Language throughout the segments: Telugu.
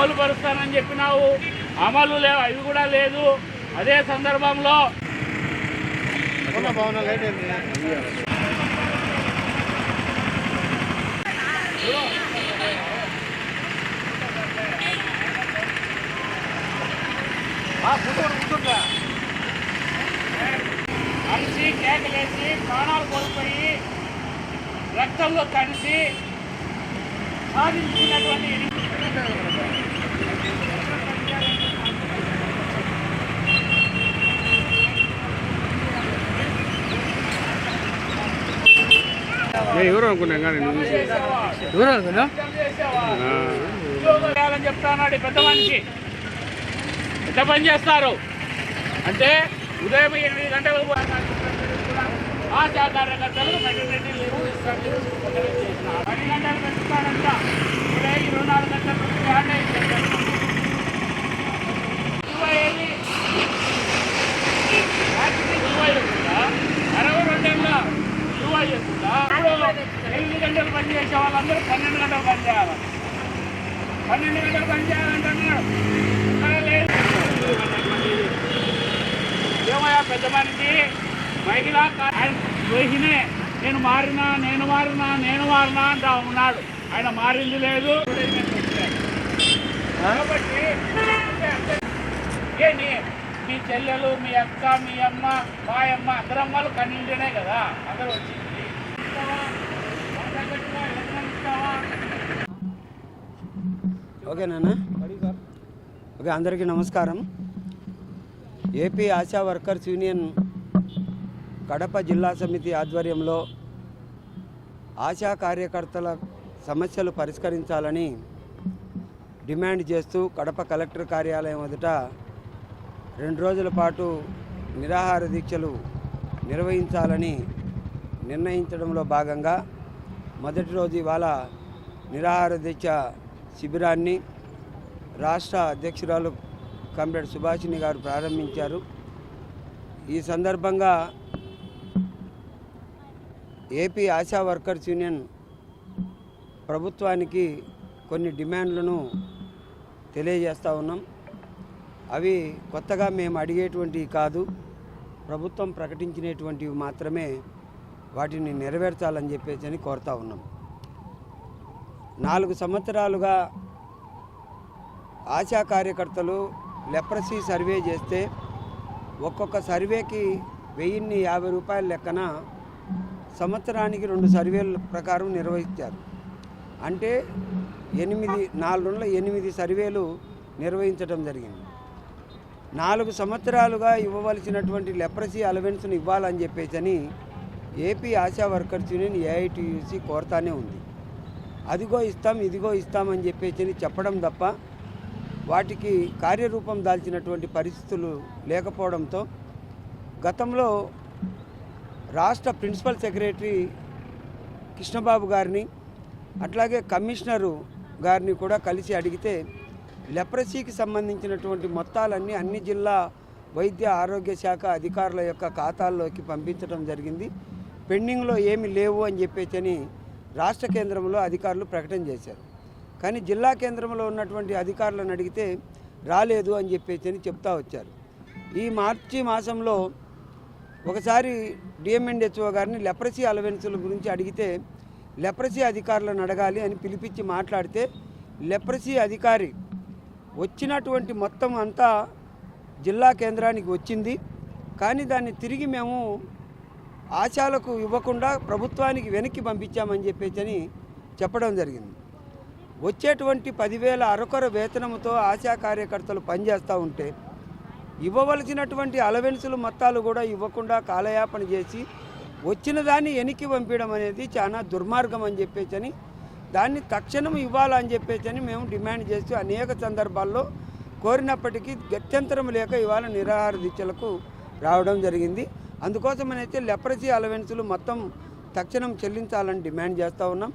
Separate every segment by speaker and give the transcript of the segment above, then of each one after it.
Speaker 1: అమలు పరుస్తానని చెప్పినావు. అమలు లేవు అవి కూడా లేదు. అదే సందర్భంలో కలిసి కేకలేసి ప్రాణాలు కోల్పోయి రక్తంలో కలిసి సాధించుకున్నటువంటి
Speaker 2: ఎవరు అనుకున్నాం కానీ నువ్వు
Speaker 1: చేయాలని ఈ పెద్ద మనిషి. ఎంత పని చేస్తారు? అంటే ఉదయం ఎనిమిది గంటలకు ఆశా కార్యకర్తలు మెటీరియల్ నిర్వహిస్తారు పది గంటలు పెంచుతారంట ఇప్పుడే ఇరవై నాలుగు గంటల నుంచి ఆడే ఏది రాత్రికి దుబాయ్ అరవై రెండేళ్ళ ఎనిమిది గంటలు పని చేసే వాళ్ళందరూ పన్నెండు గంటలు పని చేయాలి పన్నెండు గంటలు పని చేయాలంటున్నాడు లేదు. ఏమయ్యా పెద్ద మనిషి మహిళా కా- నేను మారినా నేను మారినా నేను మారినా అంటా ఉన్నాడు. ఆయన మారింది లేదు. కాబట్టి మీ చెల్లెలు మీ అక్క మీ అమ్మ మా అమ్మ అందరు అమ్మలు కన్నింటినే కదా. అందరూ వచ్చింది ఓకే వంద
Speaker 3: ఓకేనా ఓకే అందరికీ నమస్కారం. AP ASHA workers union Kadapa జిల్లా సమితి ఆధ్వర్యంలో ఆశా కార్యకర్తల సమస్యలు పరిష్కరించాలని డిమాండ్ చేస్తూ కడప కలెక్టర్ కార్యాలయం ఎదుట రెండు రోజుల పాటు నిరాహార దీక్షలు నిర్వహించాలని నిర్ణయించడంలో భాగంగా మొదటి రోజు ఇవాళ నిరాహార దీక్ష శిబిరాన్ని రాష్ట్ర అధ్యక్షురాలు కంప్రేడ్ సుభాషిణి గారు ప్రారంభించారు. ఈ సందర్భంగా ఏపీ ఆశా వర్కర్స్ యూనియన్ ప్రభుత్వానికి కొన్ని డిమాండ్లను తెలియజేస్తూ ఉన్నాం. అవి కొత్తగా మేము అడిగేటువంటివి కాదు. ప్రభుత్వం ప్రకటించినటువంటివి మాత్రమే వాటిని నెరవేర్చాలని చెప్పేసి అని కోరుతా ఉన్నాం. నాలుగు సంవత్సరాలుగా ఆశా కార్యకర్తలు లెప్రసీ సర్వే చేస్తే ఒక్కొక్క సర్వేకి వెయ్యిన్ని యాభై రూపాయల లెక్కన సంవత్సరానికి రెండు సర్వేల ప్రకారం నిర్వహించారు. అంటే ఎనిమిది నాలుగు రోజుల ఎనిమిది సర్వేలు నిర్వహించడం జరిగింది. నాలుగు సంవత్సరాలుగా ఇవ్వవలసినటువంటి లెప్రసీ అలవెన్స్ను ఇవ్వాలని చెప్పేసి AP ASHA workers union AITUC కోరుతానే ఉంది. అదిగో ఇస్తాం ఇదిగో ఇస్తామని చెప్పేసి అని చెప్పడం తప్ప వాటికి కార్యరూపం దాల్చినటువంటి పరిస్థితులు లేకపోవడంతో గతంలో రాష్ట్ర ప్రిన్సిపల్ సెక్రటరీ కృష్ణబాబు గారిని అట్లాగే కమిషనరు గారిని కూడా కలిసి అడిగితే లెప్రసీకి సంబంధించినటువంటి మొత్తాలన్నీ అన్ని జిల్లా వైద్య ఆరోగ్య శాఖ అధికారుల యొక్క ఖాతాల్లోకి పంపించడం జరిగింది. పెండింగ్లో ఏమి లేవు అని చెప్పేసి రాష్ట్ర కేంద్రంలో అధికారులు ప్రకటన చేశారు. కానీ జిల్లా కేంద్రంలో ఉన్నటువంటి అధికారులను అడిగితే రాలేదు అని చెప్పేసి చెప్తా వచ్చారు. ఈ మార్చి మాసంలో ఒకసారి డిఎంఎన్హెచ్ఓ గారిని లెప్రసీ అలవెన్సుల గురించి అడిగితే లెప్రసీ అధికారులను అడగాలి అని పిలిపించి మాట్లాడితే లెప్రసీ అధికారి వచ్చినటువంటి మొత్తం అంతా జిల్లా కేంద్రానికి వచ్చింది. కానీ దాన్ని తిరిగి మేము ఆశాలకు ఇవ్వకుండా ప్రభుత్వానికి వెనక్కి పంపించామని చెప్పేసి అని చెప్పడం జరిగింది. వచ్చేటువంటి పదివేల అరకొర వేతనంతో ఆశా కార్యకర్తలు పనిచేస్తూ ఉంటే ఇవ్వవలసినటువంటి అలవెన్సులు మొత్తాలు కూడా ఇవ్వకుండా కాలయాపన చేసి వచ్చిన దాన్ని వెనక్కి పంపించడం అనేది చాలా దుర్మార్గం అని చెప్పేసి అని దాన్ని తక్షణం ఇవ్వాలని చెప్పేసి అని మేము డిమాండ్ చేస్తూ అనేక సందర్భాల్లో కోరినప్పటికీ గత్యంతరం లేక ఇవాళ నిరాహార దీక్షలకు రావడం జరిగింది. అందుకోసమనైతే లెప్రసీ అలవెన్సులు మొత్తం తక్షణం చెల్లించాలని డిమాండ్ చేస్తూ ఉన్నాం.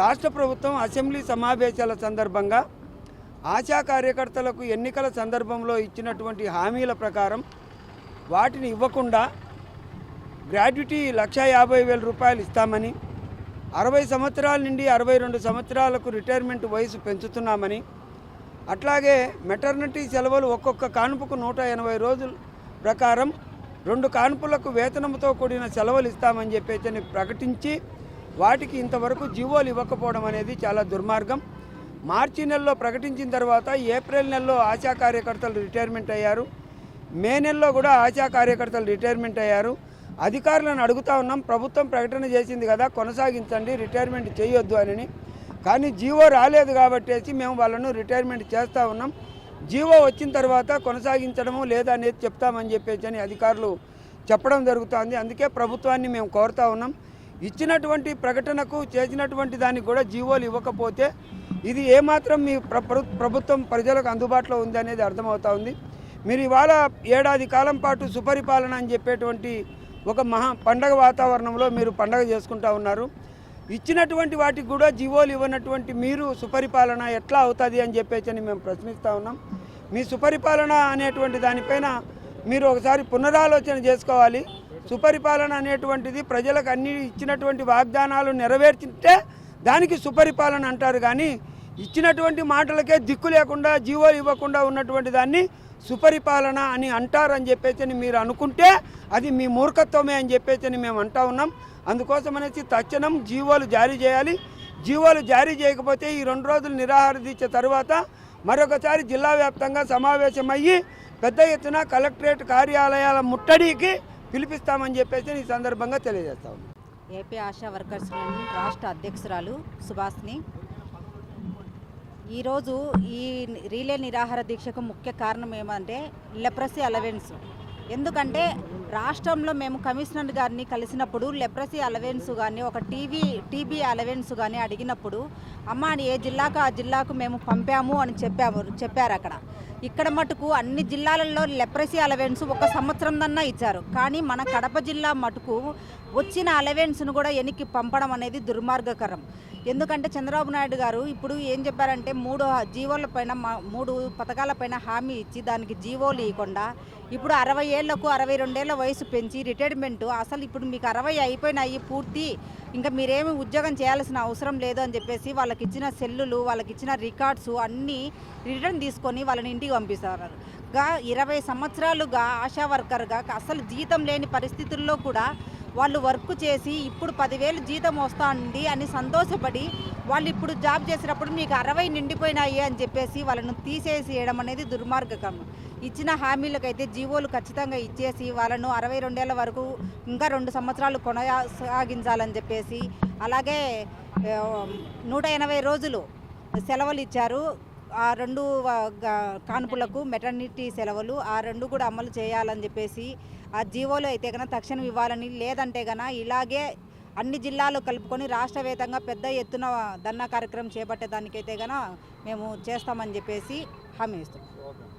Speaker 3: రాష్ట్ర ప్రభుత్వం అసెంబ్లీ సమావేశాల సందర్భంగా ఆశా కార్యకర్తలకు ఎన్నికల సందర్భంలో ఇచ్చినటువంటి హామీల ప్రకారం వాటిని ఇవ్వకుండా గ్రాడ్యుటీ లక్ష యాభై వేల రూపాయలు ఇస్తామని అరవై సంవత్సరాల నుండి అరవై రెండు సంవత్సరాలకు రిటైర్మెంట్ వయసు పెంచుతున్నామని అట్లాగే మెటర్నిటీ సెలవులు ఒక్కొక్క కానుపుకు నూట ఎనభై రోజుల ప్రకారం రెండు కాన్పులకు వేతనంతో కూడిన సెలవులు ఇస్తామని చెప్పేసి ప్రకటించి వాటికి ఇంతవరకు జీవోలు ఇవ్వకపోవడం అనేది చాలా దుర్మార్గం. మార్చి నెలలో ప్రకటించిన తర్వాత ఏప్రిల్ నెలలో ఆశా కార్యకర్తలు రిటైర్మెంట్ అయ్యారు. మే నెలలో కూడా ఆశా కార్యకర్తలు రిటైర్మెంట్ అయ్యారు. అధికారులను అడుగుతా ఉన్నాం ప్రభుత్వం ప్రకటన చేసింది కదా కొనసాగించండి రిటైర్మెంట్ చేయొద్దు అని కానీ జీవో రాలేదు కాబట్టి మేము వాళ్ళను రిటైర్మెంట్ చేస్తూ ఉన్నాం. జీవో వచ్చిన తర్వాత కొనసాగించడము లేదా అనేది చెప్తామని చెప్పేసి అని అధికారులు చెప్పడం జరుగుతోంది. అందుకే ప్రభుత్వాన్ని మేము కోరుతా ఉన్నాం. ఇచ్చినటువంటి ప్రకటనకు చేసినటువంటి దానికి కూడా జీవోలు ఇవ్వకపోతే ఇది ఏమాత్రం మీ ప్ర- ప్రభుత్వం ప్రజలకు అందుబాటులో ఉంది అనేది అర్థమవుతా ఉంది. మీరు ఇవాళ ఏడాది కాలం పాటు సుపరిపాలన అని చెప్పేటువంటి ఒక మహా పండగ వాతావరణంలో మీరు పండగ చేసుకుంటా ఉన్నారు. ఇచ్చినటువంటి వాటికి కూడా జీవోలు ఇవ్వనటువంటి మీరు సుపరిపాలన ఎట్లా అవుతుంది అని చెప్పేసి అని మేము ప్రశ్నిస్తూ ఉన్నాం. మీ సుపరిపాలన అనేటువంటి దానిపైన మీరు ఒకసారి పునరాలోచన చేసుకోవాలి. సుపరిపాలన అనేటువంటిది ప్రజలకు అన్ని ఇచ్చినటువంటి వాగ్దానాలు నెరవేర్చితే దానికి సుపరిపాలన అంటారు. కానీ ఇచ్చినటువంటి మాటలకే దిక్కు లేకుండా జీవోలు ఇవ్వకుండా ఉన్నటువంటి దాన్ని సుపరిపాలన అని అంటారని చెప్పేసి మీరు అనుకుంటే అది మీ మూర్ఖత్వమే అని చెప్పేసి అని మేము అంటా ఉన్నాం. అందుకోసం అనేసి తక్షణం జీవోలు జారీ చేయాలి. జీవోలు జారీ చేయకపోతే ఈ రెండు రోజులు నిరాహార దీక్ష తర్వాత మరొకసారి జిల్లా వ్యాప్తంగా సమావేశమయ్యి పెద్ద ఎత్తున కలెక్టరేట్ కార్యాలయాల ముట్టడికి పిలిపిస్తామని చెప్పేసి ఈ సందర్భంగా తెలియజేస్తా
Speaker 4: ఏపీ ఆశా వర్కర్స్ రాష్ట్ర అధ్యక్షురాలు సుభాష్ని. ఈరోజు ఈ రీలే నిరాహార దీక్షకు ముఖ్య కారణం ఏమంటే లెప్రసీ అలవెన్స్ ఎందుకంటే రాష్ట్రంలో మేము కమిషనర్ గారిని కలిసినప్పుడు లెప్రసీ అలవెన్స్ కానీ ఒక టీవీ టీబీ అలవెన్స్ కానీ అడిగినప్పుడు అమ్మ ఏ జిల్లాకు ఆ జిల్లాకు మేము పంపాము అని చెప్పాము చెప్పారు అక్కడ. ఇక్కడ మటుకు అన్ని జిల్లాలలో లెప్రసీ అలవెన్స్ ఒక సంవత్సరం దన్నా ఇచ్చారు. కానీ మన కడప జిల్లా మటుకు వచ్చిన అలవెన్స్ను కూడా వెనక్కి పంపడం అనేది దుర్మార్గకరం. ఎందుకంటే చంద్రబాబు నాయుడు గారు ఇప్పుడు ఏం చెప్పారంటే మూడు జీవోల పైన మూడు పథకాల పైన హామీ ఇచ్చి దానికి జీవోలు ఇవ్వకుండా ఇప్పుడు అరవై ఏళ్ళకు అరవై రెండేళ్ళ వయసు పెంచి రిటైర్మెంట్ అసలు ఇప్పుడు మీకు అరవై అయిపోయినాయి పూర్తి ఇంకా మీరేమి ఉద్యోగం చేయాల్సిన అవసరం లేదు అని చెప్పేసి వాళ్ళకి ఇచ్చిన సెల్లులు వాళ్ళకి ఇచ్చిన రికార్డ్స్ అన్నీ రిటర్న్ తీసుకొని వాళ్ళని ఇంటికి పంపిస్తారు గా ఇరవై సంవత్సరాలుగా ఆశా వర్కర్గా అసలు జీతం లేని పరిస్థితుల్లో కూడా వాళ్ళు వర్క్ చేసి ఇప్పుడు పదివేలు జీతం వస్తుంది అని సంతోషపడి వాళ్ళు ఇప్పుడు జాబ్ చేసినప్పుడు మీకు అరవై నిండిపోయినాయి అని చెప్పేసి వాళ్ళను తీసేసేయడం అనేది దుర్మార్గకం. ఇచ్చిన హామీలకైతే జీవోలు ఖచ్చితంగా ఇచ్చేసి వాళ్ళను అరవై రెండేళ్ళ వరకు ఇంకా రెండు సంవత్సరాలు కొనసాగించాలని చెప్పేసి అలాగే నూట ఎనభై రోజులు సెలవులు ఇచ్చారు. ఆ రెండు కాన్పులకు మెటర్నిటీ సెలవులు ఆ రెండు కూడా అమలు చేయాలని చెప్పేసి ఆ జీవోలు అయితే కనుక తక్షణం ఇవ్వాలని లేదంటే గన ఇలాగే అన్ని జిల్లాలు కలుపుకొని రాష్ట్రవేతంగా పెద్ద ఎత్తున ధర్నా కార్యక్రమం చేపట్టేదానికైతే గన మేము చేస్తామని చెప్పేసి హామీ ఇస్తున్నాం.